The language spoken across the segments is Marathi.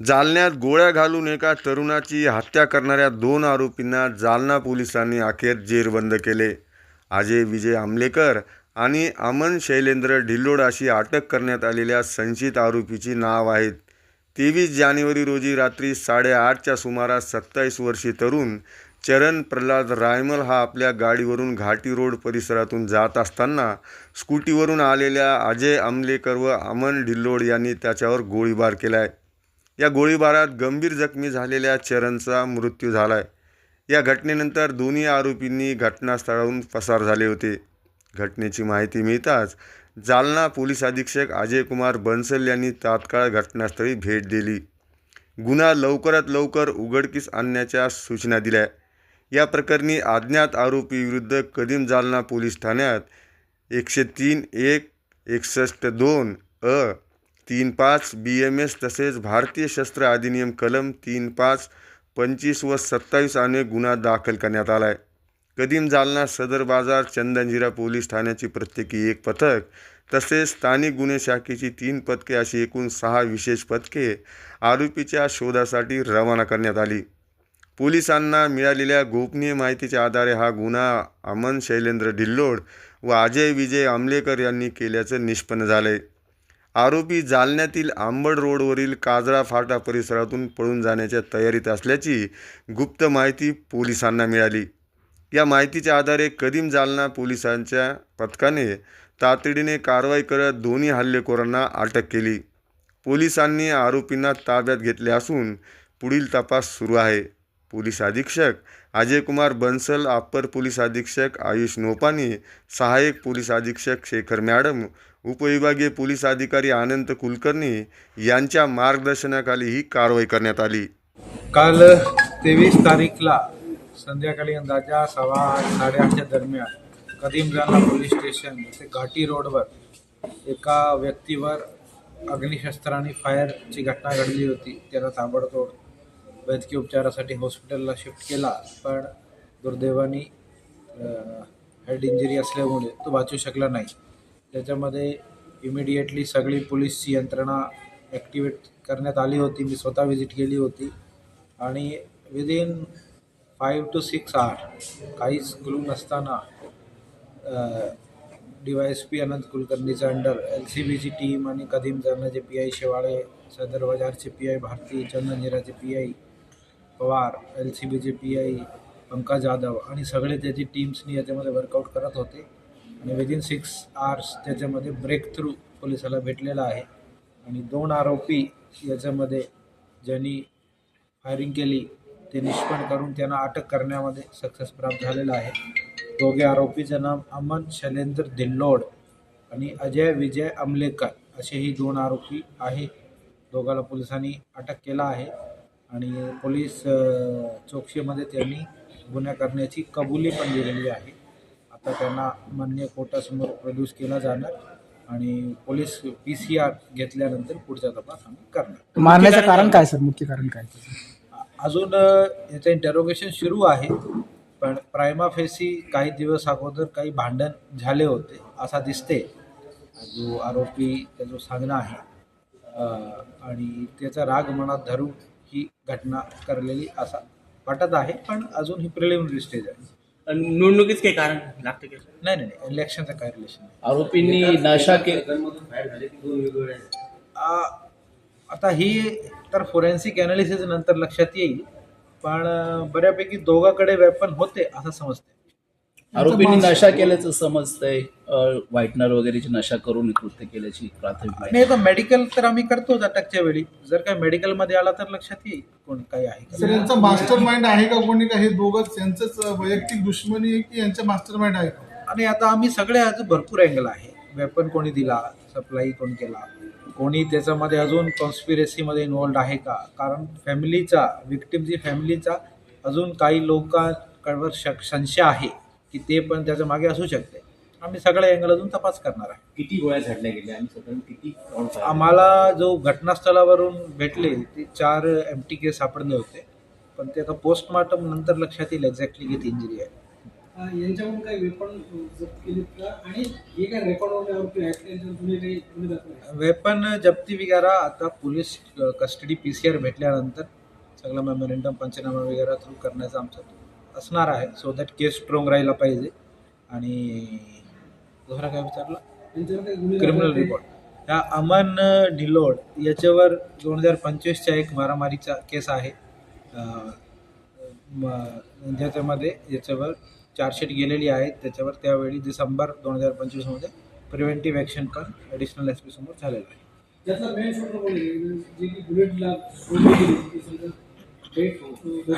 जालन्यात गोळ्या घालून एका तरुणाची हत्या करणाऱ्या दोन आरोपींना जालना पोलिसांनी अखेर जेरबंद केले. अजय विजय आमलेकर आणि अमन शैलेंद्र ढिल्लोड अशी अटक करण्यात आलेल्या संशयित आरोपीची नाव आहेत. तेवीस जानेवारी रोजी रात्री साडेआठच्या सुमारास सत्तावीस वर्षी तरुण चरण प्रल्हाद रायमल हा आपल्या गाडीवरून घाटी रोड परिसरातून जात असताना स्कूटीवरून आलेल्या अजय आमलेकर व अमन ढिल्लोड यांनी त्याच्यावर गोळीबार केला आहे या गोळीबारात गंभीर जखमी झालेल्या चरणचा मृत्यू झाला आहे या घटनेनंतर दोन्ही आरोपींनी घटनास्थळाहून पसार झाले होते. घटनेची माहिती मिळताच जालना पोलीस अधीक्षक अजयकुमार बन्सल यांनी तात्काळ घटनास्थळी भेट दिली. गुन्हा लवकरात लवकर उघडकीस आणण्याच्या सूचना दिल्या. या प्रकरणी अज्ञात आरोपीविरुद्ध कदीम जालना पोलीस ठाण्यात एकशे तीन एक एकसष्ट दोन अ तीन पाच बी एम एस तसेच भारतीय शस्त्र अधिनियम कलम तीन पाच पंचवीस व सत्तावीस अनेक गुन्हा दाखल करण्यात आला आहे कदीम जालना सदर बाजार चंदनजिरा पोलीस ठाण्याची प्रत्येकी एक पथक तसेच स्थानिक गुन्हे शाखेची तीन पथके अशी एकूण सहा विशेष पथके आरोपीच्या शोधासाठी रवाना करण्यात आली. पोलिसांना मिळालेल्या गोपनीय माहितीच्या आधारे हा गुन्हा अमन शैलेंद्र ढिल्लोड व अजय विजय आमलेकर यांनी केल्याचं निष्पन्न झालं आहे आरोपी जालन्यातील आंबड रोडवरील काजळा फाटा परिसरातून पळून जाण्याच्या तयारीत असल्याची गुप्त माहिती पोलिसांना मिळाली. या माहितीच्या आधारे कदीम जालना पोलिसांच्या पथकाने तातडीने कारवाई करत दोन्ही हल्लेखोरांना अटक केली. पोलिसांनी आरोपींना ताब्यात घेतले असून पुढील तपास सुरू आहे. पोलीस अधीक्षक. अजयकुमार बन्सल अप्पर पोलीस अधीक्षक आयुष नोपानी सहाय्यक पोलीस अधीक्षक शेखर मॅडम उपविभागीय पोलीस अधिकारी आनंद कुलकर्णी यांच्या मार्गदर्शनाखाली ही कारवाई करण्यात आली. काल तेवीस तारीखला संध्याकाळी अंदाजा सव्वा साडेआठच्या दरम्यान कदीम पोलीस स्टेशन ते घाटी रोडवर एका व्यक्तीवर अग्निशस्त्राने फायरची घटना घडली होती. त्याला ताबडतोब वैद्यकीय उपचारासाठी हॉस्पिटलला शिफ्ट केला पण दुर्दैवानी हेड इंजरी असल्यामुळे तो वाचू शकला नाही. त्याच्यामध्ये इमिडिएटली सगळी पोलीसची यंत्रणा ॲक्टिवेट करण्यात आली होती. मी स्वतः व्हिजिट केली होती. आणि within five to six hour काहीच क्लू नसताना D Y S P Anant कुलकर्णीच्या under L C बीची टीम आणि कदीम जालनाचे पी आय शेवाळे सदर बाजारचे P I Bharti चंदनजिराचे P I Pawar L C बीचे पी आय पंकज जाधव आणि सगळे त्याची टीम्सनी याच्यामध्ये वर्कआउट करत होते. आणि विदिन सिक्स आर्स त्याच्यामध्ये ब्रेक थ्रू पोलिसाला भेटलेला आहे. आणि दोन आरोपी याच्यामध्ये ज्यांनी फायरिंग केली ते निष्पन्न करून त्यांना अटक करण्यामध्ये सक्सेस प्राप्त झालेला आहे. दोघे आरोपीचं नाव अमन शैलेंद्र धिल्लोड आणि अजय विजय अमलेकर असे ही दोन आरोपी आहे. दोघाला पोलिसांनी अटक केला आहे. आणि पोलीस चौकशीमध्ये त्यांनी गुन्हा करण्याची कबुली पण दिलेली आहे. आता त्यांना मान्य कोर्टासमोर प्रोड्यूस केला जाणार आणि पोलीस पी सी आर घेतल्यानंतर पुढचा तपास आम्ही करणार. मारण्याचं कारण काय सर? मुख्य कारण काय? अजून याचं इंटरोगेशन सुरू आहे पण प्रायमा फेसी काही दिवस अगोदर काही भांडण झाले होते असा दिसते. जो आरोपी जो सांगणं आहे. आणि त्याचा राग मनात धरून ही घटना करलेली असा वाटत आहे पण अजून ही प्रिलिमिनरी स्टेज आहे. निवडणुकीच काही कारण लागते का? नाही नाही नाही इलेक्शनचं काय रिलेशन आरोपींनी नशा के आ, आता ही तर फोरेन्सिक अनालिसिस नंतर लक्षात येईल पण बऱ्यापैकी दोघाकडे वेपन होते असं समजते आरोपींनी नशा केल्याचं समजतंय. व्हाईटनर वगैरेची नशा करून कृत्य केल्याची प्राथमिक माहिती. नाही तर मेडिकल तर आम्ही करतोच अटकच्या वेळी. जर काय मेडिकलमध्ये आला तर लक्षात येईल कोण काही आहे का. सर यांचा मास्टर माइंड आहे का कोणी का? हे दोघंच यांचंच वैयक्तिक दुश्मनी आहे की यांच्या मास्टर माइंड आहे का? आणि आता आम्ही सगळे आज भरपूर अँगल आहे. वेपन कोणी दिला सप्लाय कोण केला? कोणी त्याच्यामध्ये अजून कॉन्स्पिरेसीमध्ये इन्वॉल्ड आहे का? कारण फॅमिलीचा विक्टिमची फॅमिलीचा अजून काही लोकांकडवर शक संशय आहे. की ते पण त्याच्यामागे असू शकते. आम्ही सगळे अँगल अजून तपास करणार आहे. किती गोळ्या झाडल्या गेल्या? आणि स्वतः किती round fire? आम्हाला जो घटनास्थळावरून भेटले ते चार एम टी के सापडले होते. पण ते आता पोस्टमॉर्टम नंतर लक्षात येईल एक्झॅक्टली किती इंजुरी आहे. अं, यांच्याकडून काही वेपन जप्त केलीत का? आणि हे काय रेकॉर्डवर आरोपी आहेत त्यांच्यावर तुम्ही काही गुन्हे दाखल आहे वेपन जप्ती वगैरे आता police custody P C R भेटल्यानंतर सगळं मेमोरेंडम पंचनामा वगैरे थ्रू करण्याचं आमचं असणार आहे. सो दॅट केस स्ट्रॉंग राहिला पाहिजे. आणि दुसरा काय विचारला? क्रिमिनल रिपोर्ट ह्या अमन ढिलोड याच्यावर दोन हजार पंचवीसच्या एक मारामारीचा केस आहे. ज्याच्यामध्ये याच्यावर चार्जशीट गेलेली आहे. त्याच्यावर त्यावेळी डिसेंबर दोन हजार पंचवीसमध्ये प्रिव्हेंटिव्ह ॲक्शन पण ॲडिशनल एस पी समोर झालेलं आहे.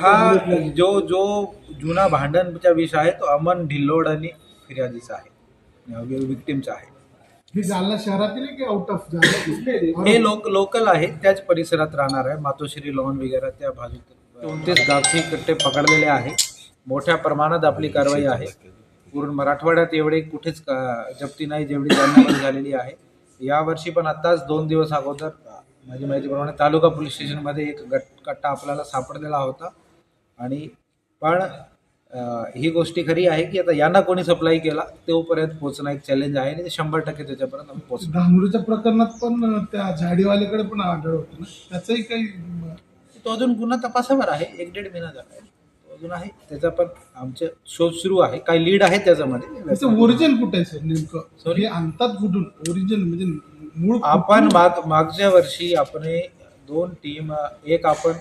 हा जो जो जुना भांडणचा विषय आहे तो अमन ढिल्लोड आणि फिर्यादीचा आहे. विक्टीमचा आहे. हे जालना शहरातील आहे की आउट ऑफ जालना हे लोक लोकल आहे त्याच परिसरात राहणार आहे. मातोश्री लॉन वगैरे त्या बाजूत कोणतेच गावठी कट्टे पकडलेले आहे. मोठ्या प्रमाणात आपली कारवाई आहे. पूर्ण मराठवाड्यात एवढे कुठेच जप्ती नाही जेवढी जालन्यामध्ये झालेली आहे. यावर्षी पण आत्ताच दोन दिवस अगोदर माझी माहितीप्रमाणे तालुका पोलीस स्टेशनमध्ये एक गट कट्टा आपल्याला सापडलेला होता. आणि पण ही गोष्टी खरी आहे की आता यांना कोणी सप्लाय केला तोपर्यंत पोहोचणं एक चॅलेंज आहे आणि ते शंभर टक्के त्याच्यापर्यंत आम्ही पोहोचणार. धांगडूच्या प्रकरणात पण त्या झाडीवाल्याकडे पण आढळ होतं ना? त्याचंही काही तो अजून गुन्हा तपासावर आहे एक दीड महिना झाला आहे. अजून आहे. त्याचा पण आमचे शोध सुरू आहे. काही लीड आहे त्याच्यामध्ये. त्याचं ओरिजिन कुठे आहे सर नेमकं? हे आणतात कुठून? ओरिजिन म्हणजे मूळ आपण माग मागच्या वर्षी आपण दोन टीम एक आपण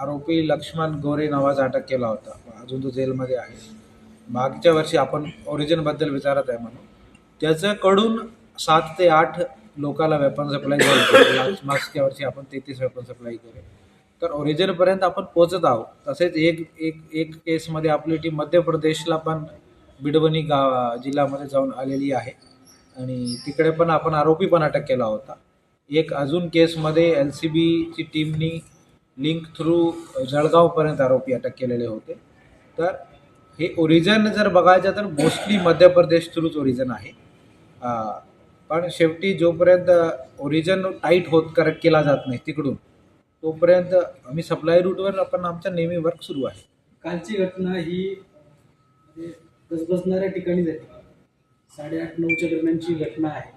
आरोपी लक्ष्मण गोरे नावाचा अटक केला होता. अजून तो जेलमध्ये आहे. मागच्या वर्षी आपण ओरिजिनबद्दल विचारत आहे म्हणून. त्याच्याकडून सात ते आठ लोकांना वेपन सप्लाय झाली मागच्या वर्षी आपण तेहतीस वेपन सप्लाय केले. तर ओरिजिनपर्यंत आपण पोचत आहोत. तसेच एक एक एक केसमध्ये आपली टीम मध्य प्रदेशला पण बिडवणी गाव जिल्ह्यामध्ये जाऊन आलेली आहे. आणि तिकडे पण आपण आरोपी पण अटक केला होता. एक अजून केसमध्ये एल सी बीची टीमनी लिंक थ्रू जळगावपर्यंत आरोपी अटक केलेले होते. तर हे ओरिजन जर बघायचं तर मोस्टली मध्य प्रदेश थ्रूच ओरिजन आहे. पण शेवटी जोपर्यंत ओरिजन टाईट होत करेक्ट केला जात नाही तिकडून तोपर्यंत आम्ही सप्लाय रूटवर आपण आमचा नेहमी वर्क सुरू आहे. कालची घटना ही म्हणजे गजबजणाऱ्या ठिकाणी झाली. साडेआठ नऊच्या दरम्यानची घटना आहे.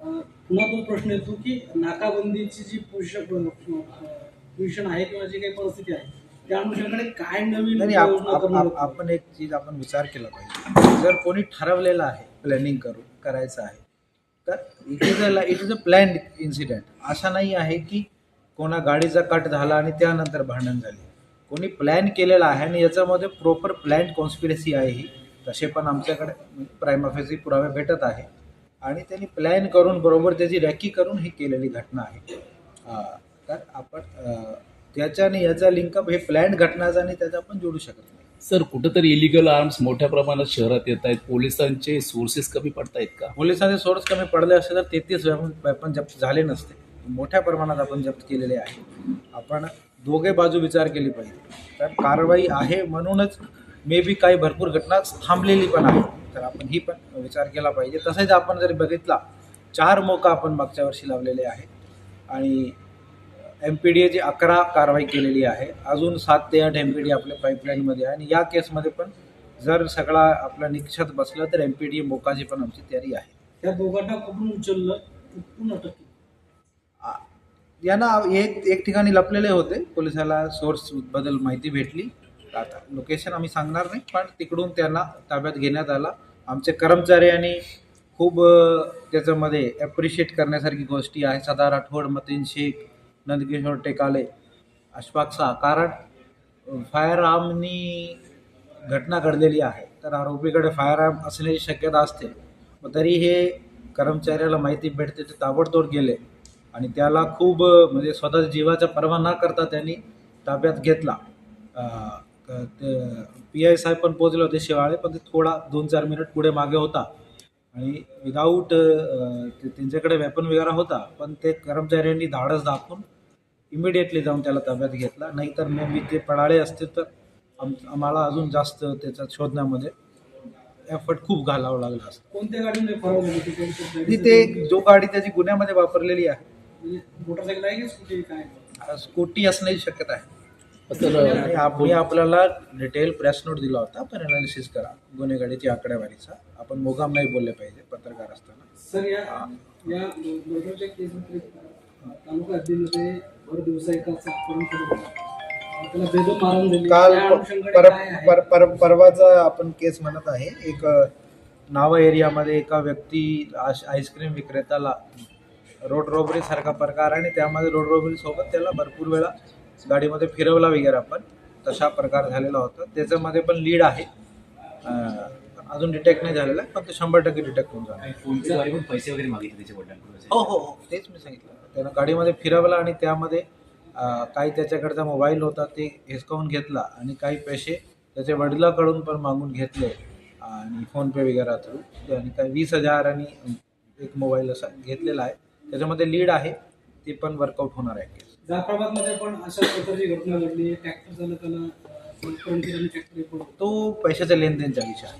अं, पुन्हा तो प्रश्न येतो की नाकाबंदीची जी पोषण पोझिशन आहे किंवा जी काही परिस्थिती आहे त्या अनुषंगाने काय नवीन नाही आप- योजना आप- करणार आप- आपण एक चीज आपण विचार केला पाहिजे. जर कोणी ठरवलेलं आहे प्लॅनिंग करून करायचं आहे तर it is a it is a plan incident असा नाही आहे की कोणा गाडीचा कट झाला आणि त्यानंतर भांडण झाली. कोणी प्लॅन केलेला आहे आणि याच्यामध्ये प्रॉपर प्लॅन कॉन्स्पिरसी आहे ही. तसे पण आमच्याकडे प्रायमाफेसी पुरावे भेटत आहे. आणि त्यांनी प्लॅन करून बरोबर त्याची रॅकी करून ही केलेली घटना आहे. तर आपण त्याच्या आणि याचा लिंकअप हे प्लॅन घटनाचा आणि त्याचा आपण जोडू शकत नाही. सर कुठंतरी इलिगल आर्म्स मोठ्या प्रमाणात शहरात येत आहेत. पोलिसांचे सोर्सेस कमी पडतायत का? पोलिसांचे सोर्स कमी पडले असते तर तेहतीस वेपन जप्त झाले नसते. मोठ्या प्रमाणात आपण जप्त केलेले आहे. आपण दोघे बाजू विचार केली पाहिजे. तर कारवाई आहे म्हणूनच मे बी काही भरपूर घटना थांबलेली पण आहे तर आपण ही पण विचार केला पाहिजे. तसेच आपण जर बघितला चार मोका आपण मागच्या वर्षी लावलेले आहे आणि एम पी डी एची अकरा कारवाई केलेली आहे. अजून सात ते आठ एम पी डी आपल्या पाईपलाईनमध्ये आहे. आणि या केसमध्ये पण जर सगळा आपला निक्षात बसला तर एम पी डी मोकाची पण आमची तयारी आहे. त्या दोघांना कुठून उचललं? कुठून अटक केली? यांना एक एक ठिकाणी लपलेले होते. पोलिसाला सोर्सबद्दल माहिती भेटली. आता लोकेशन आम्ही सांगणार नाही पण तिकडून त्यांना ताब्यात घेण्यात आला. आमचे कर्मचाऱ्यांनी खूप त्याच्यामध्ये ॲप्रिशिएट करण्यासारखी गोष्टी आहे. सदा राठोड मतीन शेख नंदकिशोर टेकाले अशफाक शाह. कारण फायर आर्मनी घटना घडलेली आहे. तर आरोपीकडे फायर आर्म असण्याची शक्यता असते. तरी हे कर्मचाऱ्याला माहिती भेटते ते ताबडतोड गेले. आणि त्याला खूप म्हणजे स्वतःच्या जीवाचा पर्वा न करता त्यांनी ताब्यात घेतला. पी आय साहेब पण पोचले होते शेवाळे पण ते थोडा दोन चार मिनिट पुढे मागे होता. आणि विदाऊट त्यांच्याकडे वेपन वगैरे होता पण ते कर्मचाऱ्यांनी धाडस दाखवून इमिडिएटली जाऊन त्याला ताब्यात घेतला. नाहीतर मग मी ते पळाले असते तर आम आम्हाला अजून जास्त त्याचा शोधण्यामध्ये एफर्ट खूप घालावं लागला असतं. कोणत्या गाडीने ती जो गाडी त्याची गुन्ह्यामध्ये वापरलेली आहे मोटरसायकल आहे की स्कूटी काय? स्कूटी असण्याची शक्यता आहे. तर आणि आम्ही आपल्याला डिटेल प्रेस नोट दिला होता. पण अनालिसिस करा. गुन्हेगारीची आकडेवारीचा आपण मुगाम नाही बोलले पाहिजे पत्रकार असताना. सर या या मर्डरच्या केसमध्ये तालुका हद्दीमध्ये भर दिवसा एका अपहरण केलं होतं. त्याला बेदम मारण झाली काल त्या अनुषंगाने पर, काय आहे? पर, पर, परवाचा आपण केस म्हणत आहे. एक नावा एरियामध्ये एका व्यक्ती आश- आईस्क्रीम विक्रेत्याला रोड रॉबरी सारखा प्रकार आणि त्यामध्ये रोड रॉबरी सोबत त्याला भरपूर वेळा गाडीमध्ये फिरवला वगैरे आपण. तसा प्रकार झालेला होता. त्याच्यामध्ये पण लीड आहे. अजून डिटेक्ट नाही झालेला पण ते शंभर टक्के डिटेक्ट होऊन पण पैसे वगैरे मागितले त्याच्या वडिलांकडून हो हो हो. तेच मी सांगितलं. त्यानं गाडीमध्ये फिरवला आणि त्यामध्ये काही त्याच्याकडचा मोबाईल होता ते हिसकावून घेतला आणि काही पैसे त्याच्या वडिलाकडून पण मागून घेतले आणि फोनपे वगैरे थ्रू आणि काही वीस हजार आणि एक मोबाईल असा घेतलेला आहे. त्याच्यामध्ये लीड आहे ती पण वर्कआउट होणार आहे. जाफराबादमध्ये पण अशा प्रकारची घटना घडली. ट्रॅक्टर चालकाला ट्रॅक्टर तो पैशाच्या लेनदेनचा विषय आहे